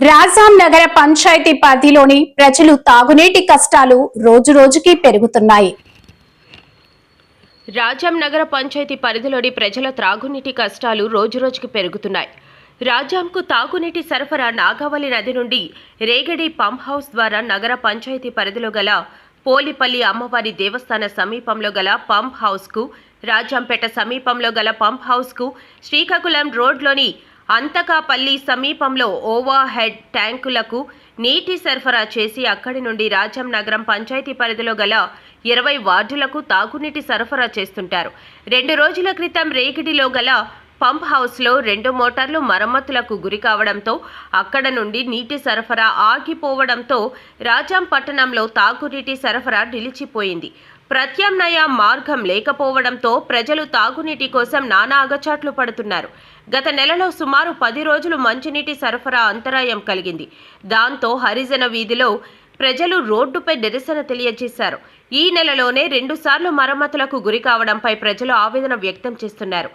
రాజాం నగర పంచాయతీ పరిధిలోని ప్రజలు తాగునీటి కష్టాలు రోజు రోజుకి పెరుగుతున్నాయి. రాజాం నగర పంచాయతీ పరిధిలోని ప్రజల త్రాగునీటి కష్టాలు రోజురోజుకు పెరుగుతున్నాయి. రాజాంకు తాగునీటి సరఫరా నాగావళి నది నుండి రేగడి పంప్ హౌస్ ద్వారా నగర పంచాయతీ పరిధిలో గల పోలిపల్లి అమ్మవారి దేవస్థాన సమీపంలో గల పంప్ హౌస్కు రాజాంపేట సమీపంలో గల పంప్ హౌస్కు శ్రీకాకుళం రోడ్లోని అంతకాపల్లి సమీపంలో ఓవా హెడ్ ట్యాంకులకు నీటి సరఫరా చేసి అక్కడి నుండి రాజం నగరం పంచాయతీ పరిధిలో గల ఇరవై వార్డులకు తాగునీటి సరఫరా చేస్తుంటారు. రెండు రోజుల క్రితం రేగిడిలో గల పంప్ హౌస్లో రెండు మోటార్లు మరమ్మతులకు గురి కావడంతో అక్కడ నుండి నీటి సరఫరా ఆగిపోవడంతో రాజాం పట్టణంలో తాగునీటి సరఫరా నిలిచిపోయింది. ప్రత్యామ్నాయ మార్గం లేకపోవడంతో ప్రజలు తాగునీటి కోసం నానా అగచాట్లు పడుతున్నారు. గత నెలలో సుమారు పది రోజులు మంచినీటి సరఫరా అంతరాయం కలిగింది. దాంతో హరిజన వీధిలో ప్రజలు రోడ్డుపై నిరసన తెలియజేశారు. ఈ నెలలోనే రెండుసార్లు మరమ్మతులకు గురి కావడంపై ప్రజలు ఆవేదన వ్యక్తం చేస్తున్నారు.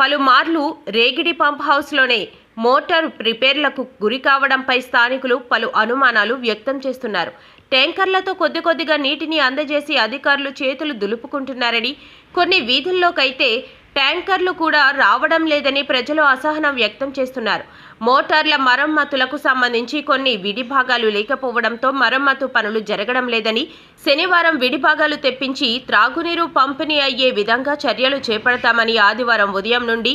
పలుమార్లు రేగిడి పంప్ హౌస్లోనే మోటార్ రిపేర్లకు గురి కావడంపై స్థానికులు పలు అనుమానాలు వ్యక్తం చేస్తున్నారు. ట్యాంకర్లతో కొద్ది కొద్దిగా నీటిని అందజేసి అధికారులు చేతులు దులుపుకుంటున్నారని కొన్ని వీధుల్లోకైతే ట్యాంకర్లు కూడా రావడం లేదని ప్రజలు అసహనం వ్యక్తం చేస్తున్నారు. మోటార్ల మరమ్మతులకు సంబంధించి కొన్ని విడిభాగాలు లేకపోవడంతో మరమ్మతు పనులు జరగడం లేదని శనివారం విడిభాగాలు తెప్పించి త్రాగునీరు పంపిణీ అయ్యే విధంగా చర్యలు చేపడతామని ఆదివారం ఉదయం నుండి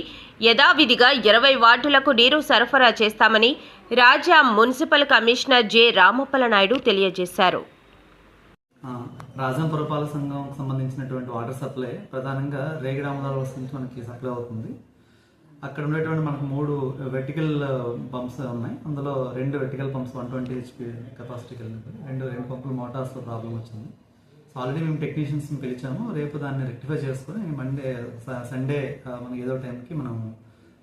యథావిధిగా ఇరవై వార్డులకు నీరు సరఫరా చేస్తామని Raja municipal commissioner J. Ramappalanaidu తెలియజేశారు. రాజం పురపాలక సంఘం సంబంధించినటువంటి వాటర్ సప్లై ప్రధానంగా రేగిడామదాల వస్తు నుంచి మనకి సప్లై అవుతుంది. అక్కడ ఉండేటువంటి మనకు మూడు వెర్టికల్ పంప్స్ ఉన్నాయి. అందులో రెండు vertical pumps one twenty HP capacity కలిగినవి రెండు రెండు పంపులు మోటార్స్లో ప్రాబ్లం వచ్చింది. సో ఆల్రెడీ మేము టెక్నీషియన్స్ని పిలిచాము. రేపు దాన్ని రెక్టిఫై చేసుకుని మండే సండే మనకి ఏదో టైంకి మనం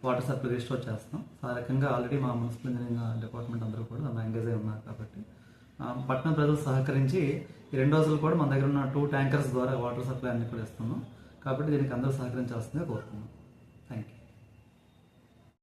వాటర్ సప్లై రిజిస్టర్ చేస్తాం ఆ రకంగా ఆల్రెడీ మా మున్సిపల్ ఇంజనీరింగ్ డిపార్ట్మెంట్ అందరూ కూడా దాన్ని ఎంగేజ్ అయి ఉన్నారు కాబట్టి పట్టణ ప్రజలు సహకరించి ఈ రెండు రోజులు కూడా మన దగ్గర ఉన్న టూ ట్యాంకర్స్ ద్వారా వాటర్ సప్లై అన్ని కూడా ఇస్తున్నాం. కాబట్టి దీనికి అందరూ సహకరించాల్సిందే కోరుతున్నాం.